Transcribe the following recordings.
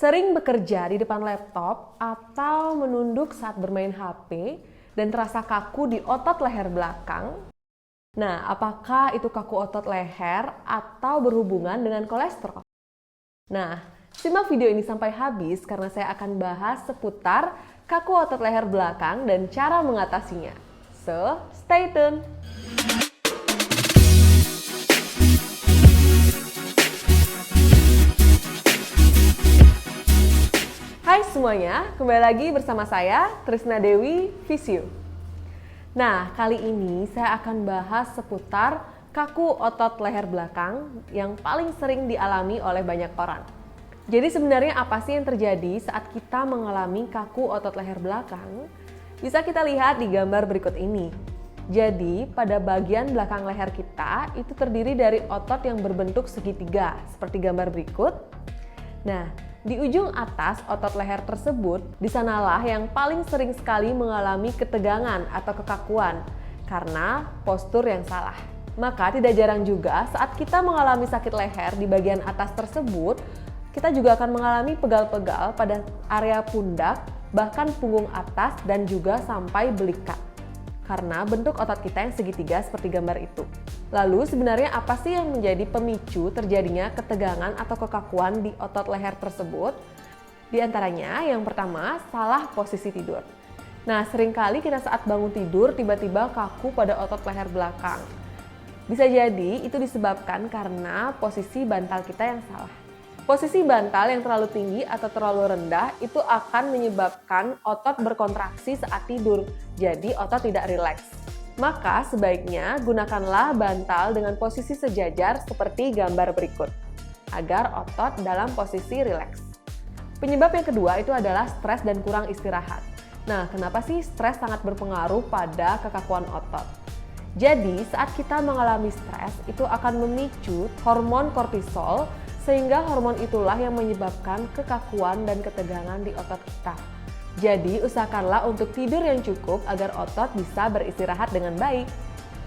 Sering bekerja di depan laptop atau menunduk saat bermain HP dan terasa kaku di otot leher belakang. Nah, apakah itu kaku otot leher atau berhubungan dengan kolesterol? Nah, simak video ini sampai habis karena saya akan bahas seputar kaku otot leher belakang dan cara mengatasinya. So, stay tuned! Hai semuanya, kembali lagi bersama saya Trisna Dewi Visio. Nah, kali ini saya akan bahas seputar kaku otot leher belakang yang paling sering dialami oleh banyak orang. Jadi sebenarnya apa sih yang terjadi saat kita mengalami kaku otot leher belakang? Bisa kita lihat di gambar berikut ini. Jadi, pada bagian belakang leher kita itu terdiri dari otot yang berbentuk segitiga, seperti gambar berikut. Nah, di ujung atas otot leher tersebut, di sanalah yang paling sering sekali mengalami ketegangan atau kekakuan karena postur yang salah. Maka tidak jarang juga saat kita mengalami sakit leher di bagian atas tersebut, kita juga akan mengalami pegal-pegal pada area pundak, bahkan punggung atas dan juga sampai belikat karena bentuk otot kita yang segitiga seperti gambar itu. Lalu sebenarnya apa sih yang menjadi pemicu terjadinya ketegangan atau kekakuan di otot leher tersebut? Di antaranya yang pertama salah posisi tidur. Nah sering kali kita saat bangun tidur tiba-tiba kaku pada otot leher belakang. Bisa jadi itu disebabkan karena posisi bantal kita yang salah. Posisi bantal yang terlalu tinggi atau terlalu rendah itu akan menyebabkan otot berkontraksi saat tidur, jadi otot tidak rileks. Maka sebaiknya gunakanlah bantal dengan posisi sejajar seperti gambar berikut, agar otot dalam posisi rileks. Penyebab yang kedua itu adalah stres dan kurang istirahat. Nah, kenapa sih stres sangat berpengaruh pada kekakuan otot? Jadi, saat kita mengalami stres, itu akan memicu hormon kortisol sehingga hormon itulah yang menyebabkan kekakuan dan ketegangan di otot kita. Jadi, usahakanlah untuk tidur yang cukup agar otot bisa beristirahat dengan baik.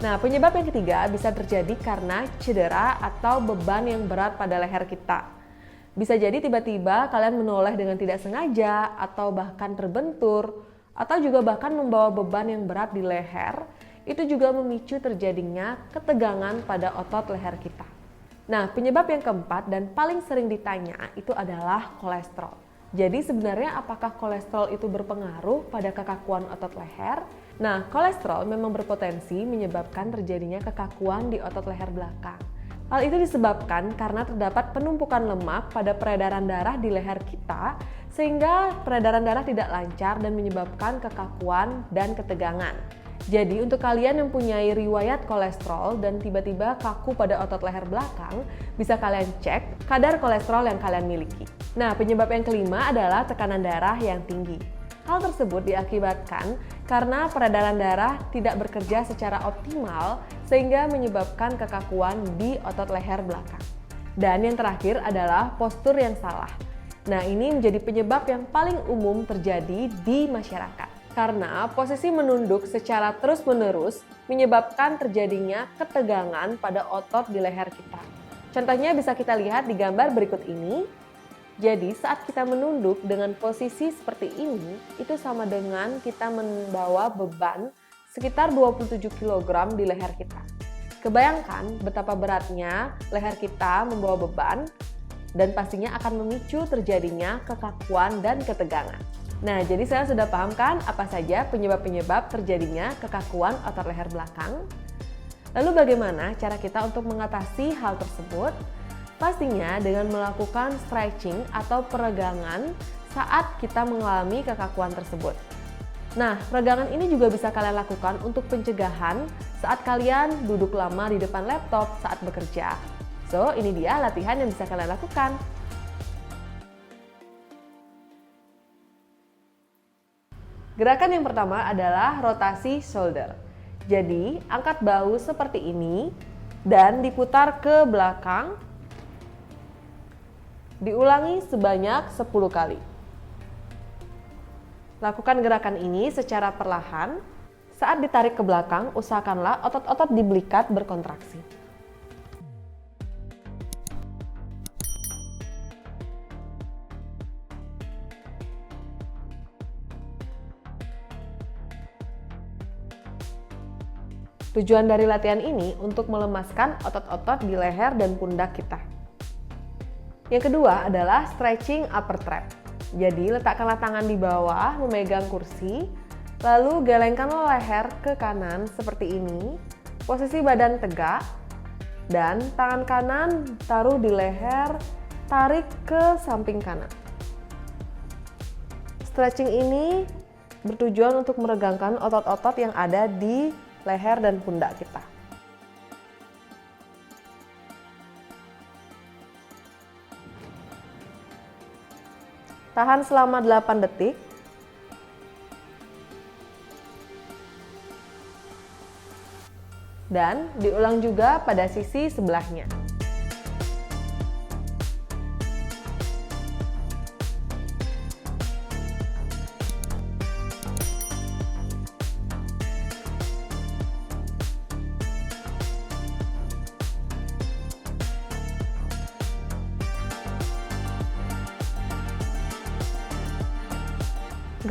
Nah, penyebab yang ketiga bisa terjadi karena cedera atau beban yang berat pada leher kita. Bisa jadi tiba-tiba kalian menoleh dengan tidak sengaja atau bahkan terbentur atau juga bahkan membawa beban yang berat di leher, itu juga memicu terjadinya ketegangan pada otot leher kita. Nah, penyebab yang keempat dan paling sering ditanya itu adalah kolesterol. Jadi sebenarnya apakah kolesterol itu berpengaruh pada kekakuan otot leher? Nah, kolesterol memang berpotensi menyebabkan terjadinya kekakuan di otot leher belakang. Hal itu disebabkan karena terdapat penumpukan lemak pada peredaran darah di leher kita, sehingga peredaran darah tidak lancar dan menyebabkan kekakuan dan ketegangan. Jadi untuk kalian yang punya riwayat kolesterol dan tiba-tiba kaku pada otot leher belakang, bisa kalian cek kadar kolesterol yang kalian miliki. Nah, penyebab yang kelima adalah tekanan darah yang tinggi. Hal tersebut diakibatkan karena peredaran darah tidak bekerja secara optimal sehingga menyebabkan kekakuan di otot leher belakang. Dan yang terakhir adalah postur yang salah. Nah, ini menjadi penyebab yang paling umum terjadi di masyarakat karena posisi menunduk secara terus-menerus menyebabkan terjadinya ketegangan pada otot di leher kita. Contohnya bisa kita lihat di gambar berikut ini. Jadi saat kita menunduk dengan posisi seperti ini, itu sama dengan kita membawa beban sekitar 27 kg di leher kita. Kebayangkan betapa beratnya leher kita membawa beban dan pastinya akan memicu terjadinya kekakuan dan ketegangan. Nah, jadi saya sudah paham kan apa saja penyebab-penyebab terjadinya kekakuan otot leher belakang? Lalu bagaimana cara kita untuk mengatasi hal tersebut? Pastinya dengan melakukan stretching atau peregangan saat kita mengalami kekakuan tersebut. Nah, peregangan ini juga bisa kalian lakukan untuk pencegahan saat kalian duduk lama di depan laptop saat bekerja. So, ini dia latihan yang bisa kalian lakukan. Gerakan yang pertama adalah rotasi shoulder. Jadi, angkat bahu seperti ini dan diputar ke belakang. Diulangi sebanyak 10 kali. Lakukan gerakan ini secara perlahan. Saat ditarik ke belakang, usahakanlah otot-otot di belikat berkontraksi. Tujuan dari latihan ini untuk melemaskan otot-otot di leher dan pundak kita. Yang kedua adalah stretching upper trap. Jadi letakkanlah tangan di bawah memegang kursi, lalu gelengkanlah leher ke kanan seperti ini, posisi badan tegak, dan tangan kanan taruh di leher, tarik ke samping kanan. Stretching ini bertujuan untuk meregangkan otot-otot yang ada di leher dan pundak kita. Tahan selama 8 detik. Dan diulang juga pada sisi sebelahnya.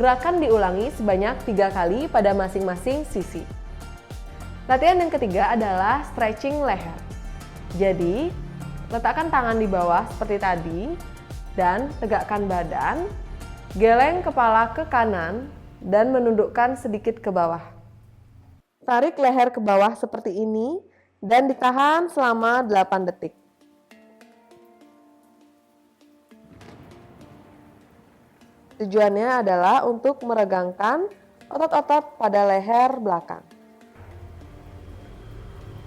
Gerakan diulangi sebanyak tiga kali pada masing-masing sisi. Latihan yang ketiga adalah stretching leher. Jadi, letakkan tangan di bawah seperti tadi dan tegakkan badan, geleng kepala ke kanan dan menundukkan sedikit ke bawah. Tarik leher ke bawah seperti ini dan ditahan selama 8 detik. Tujuannya adalah untuk meregangkan otot-otot pada leher belakang.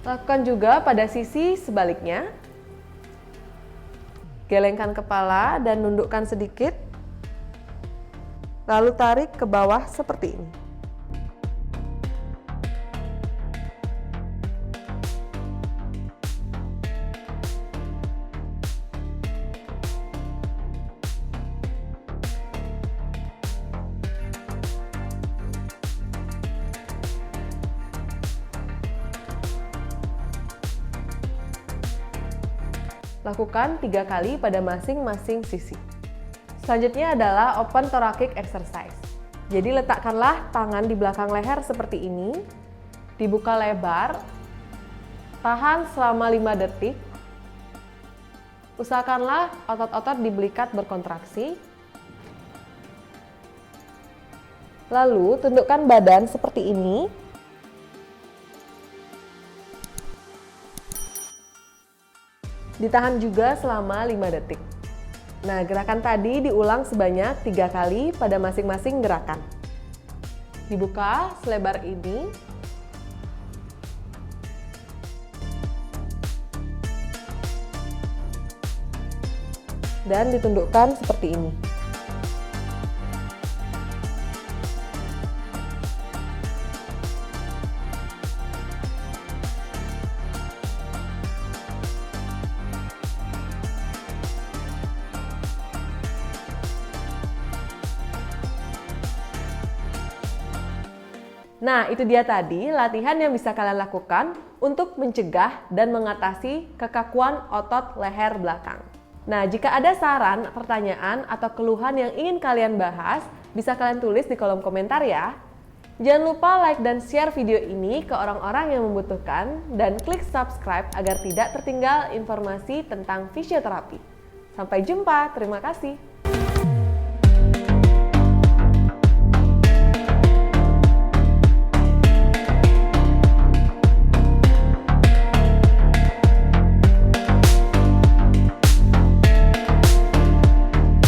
Lakukan juga pada sisi sebaliknya. Gelengkan kepala dan nundukkan sedikit. Lalu tarik ke bawah seperti ini. Lakukan tiga kali pada masing-masing sisi. Selanjutnya adalah open thoracic exercise. Jadi letakkanlah tangan di belakang leher seperti ini, dibuka lebar, tahan selama 5 detik. Usahakanlah otot-otot di belikat berkontraksi. Lalu tundukkan badan seperti ini Ditahan juga selama 5 detik. Nah, gerakan tadi diulang sebanyak tiga kali pada masing-masing gerakan. Dibuka selebar ini. Dan ditundukkan seperti ini. Nah, itu dia tadi latihan yang bisa kalian lakukan untuk mencegah dan mengatasi kekakuan otot leher belakang. Nah, jika ada saran, pertanyaan, atau keluhan yang ingin kalian bahas, bisa kalian tulis di kolom komentar ya. Jangan lupa like dan share video ini ke orang-orang yang membutuhkan dan klik subscribe agar tidak tertinggal informasi tentang fisioterapi. Sampai jumpa, terima kasih.